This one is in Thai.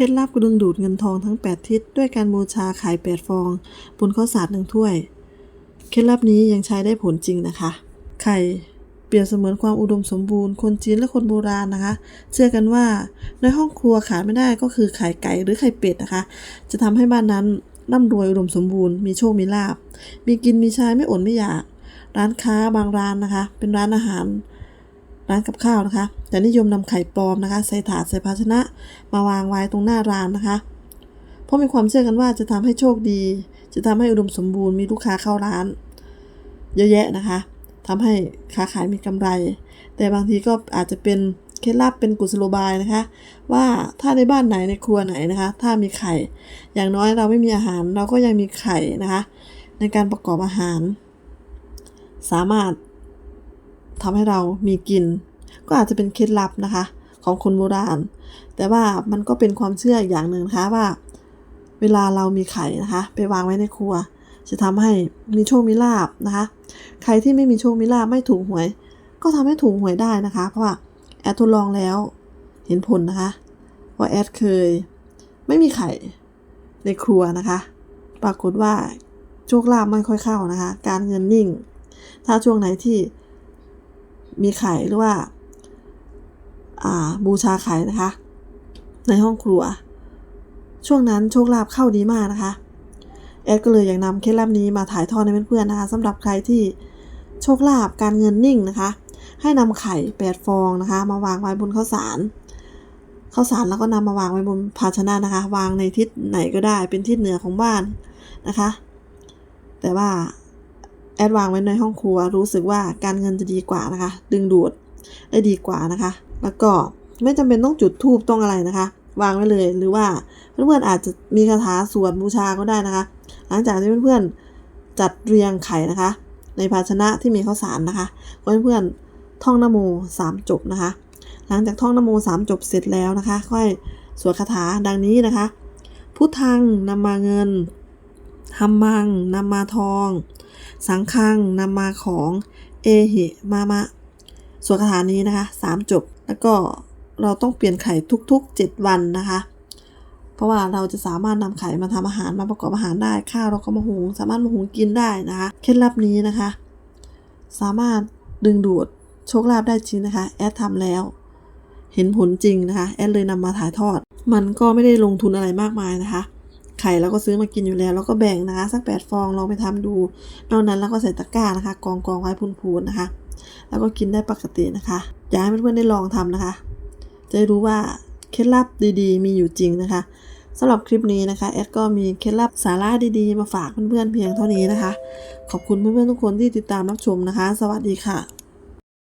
ล็ดลับดึงดูดเงินทองทั้ง 8 ทิศด้วยการบูชาไข่8ฟองบนข้าวสารหนึ่งถ้วย เคล็ดลับนี้ยังใช้ได้ผลจริงนะคะ ไข่เปรียบเสมือนความอุดมสมบูรณ์คนจีนและคนโบราณนะคะ เชื่อกันว่าในห้องครัวขาดไม่ได้ก็คือไข่ไก่หรือไข่เป็ดนะคะ จะทำให้บ้านนั้นร่ำรวยอุดมสมบูรณ์มีโชคมีลาบ มีกินมีใช้ไม่อดไม่อยาก ร้านค้าบางร้านนะคะ เป็นร้านอาหาร ร้านกับข้าวนะคะแต่นิยมนำไข่ปลอมนะคะ ใส่ถาดใส่ภาชนะ มาวางไว้ตรงหน้าร้านนะคะ เพราะมีความเชื่อกันว่าจะทำให้โชคดี จะทำให้อุดมสมบูรณ์มีลูกค้าเข้าร้าน เยอะแยะนะคะทำให้ค้าขายมีกำไร แต่บางทีก็อาจจะเป็นเคล็ดลับเป็นกุศโลบายนะคะ ว่าถ้าในบ้านไหนในครัวไหนนะคะ ถ้ามีไข่ อย่างน้อยเราไม่มีอาหาร เราก็ยังมีไข่นะคะ ในการประกอบอาหาร สามารถ ทำให้เรามีกิน ก็อาจจะเป็นเคล็ดลับนะคะ ของคนโบราณ แต่ว่ามันก็เป็นความเชื่ออย่างหนึ่งนะคะว่า เวลาเรามีไข่นะคะ ไปวางไว้ในครัว จะทำให้มีโชคมีลาบนะคะ ใครที่ไม่มีโชคมีลาบไม่ถูกหวย ก็ทำให้ถูกหวยได้นะคะ เพราะว่าแอดทดลองแล้วเห็นผลนะคะว่าแอดเคย ไม่มีไข่ในครัวนะคะ ปรากฏว่าโชคลาภไม่ค่อยเข้านะคะ การเงินนิ่ง ถ้าช่วงไหนที่ มีไข่หรือว่าอ่าบูชาไข่นะคะ ในห้องครัว ช่วงนั้นโชคลาภเข้าดีมากนะคะ แอดก็เลยอยากนำเคล็ดลับนี้มาถ่ายทอดให้เพื่อนๆนะคะสำหรับใครที่โชคลาภการเงินนิ่งนะคะ ให้นำไข่แปดฟองนะคะ มาวางไว้บนข้าวสารข้าวสารแล้วก็นำมาวางไว้บนภาชนะนะคะ วางในทิศไหนก็ได้เป็นทิศเหนือของบ้านนะคะ แต่ว่า แอดวางไว้ในห้องครัว รู้สึกว่าการเงินจะดีกว่านะคะ ดึงดูดได้ดีกว่านะคะ แล้วก็ไม่จำเป็นต้องจุดธูปต้องอะไรนะคะ วางไว้เลยหรือว่าเพื่อนๆอาจจะมีคาถาสวดบูชาก็ได้นะคะ หลังจากที่เพื่อนๆจัดเรียงไข่นะคะ ในภาชนะที่มีข้าวสารนะคะเพื่อนท่องนโมสามจบนะคะ หลังจากท่องนโมสามจบเสร็จแล้วนะคะ ค่อยสวดคาถาดังนี้นะคะ พุทธังนำมาเงินฮัมมังนำมาทอง สังคังนำมาของเอหิมามะสวดคาถานี้นะคะสามจบ แล้วก็เราต้องเปลี่ยนไข่ทุกๆ 7 วันนะคะ เพราะว่าเราจะสามารถนำไข่มาทำอาหารมาประกอบอาหารได้ ข้าวเราก็มาหุงสามารถมาหุงกินได้นะคะ เคล็ดลับนี้นะคะ สามารถดึงดูดโชคลาภได้จริงนะคะ แอดทำแล้ว เห็นผลจริงนะคะ แอดเลยนำมาถ่ายทอด มันก็ไม่ได้ลงทุนอะไรมากมายนะคะ ไข่เราก็ซื้อมากินอยู่แล้วแล้วก็แบ่งนะคะ สักแปดฟองลองไปทำดู นอกนั้นเราก็ใส่ตะกร้านะคะ กองกองไว้พูนๆนะคะ แล้วก็กินได้ปกตินะคะ อยากให้เพื่อนๆได้ลองทำนะคะ จะได้รู้ว่าเคล็ดลับดีๆ มีอยู่จริงนะคะสำหรับคลิปนี้นะคะแอดก็มีเคล็ดลับสาระดีๆ มาฝากเพื่อนๆเพียงเท่านี้นะคะ ขอบคุณเพื่อนๆทุกคนที่ติดตามรับชมนะคะ สวัสดีค่ะ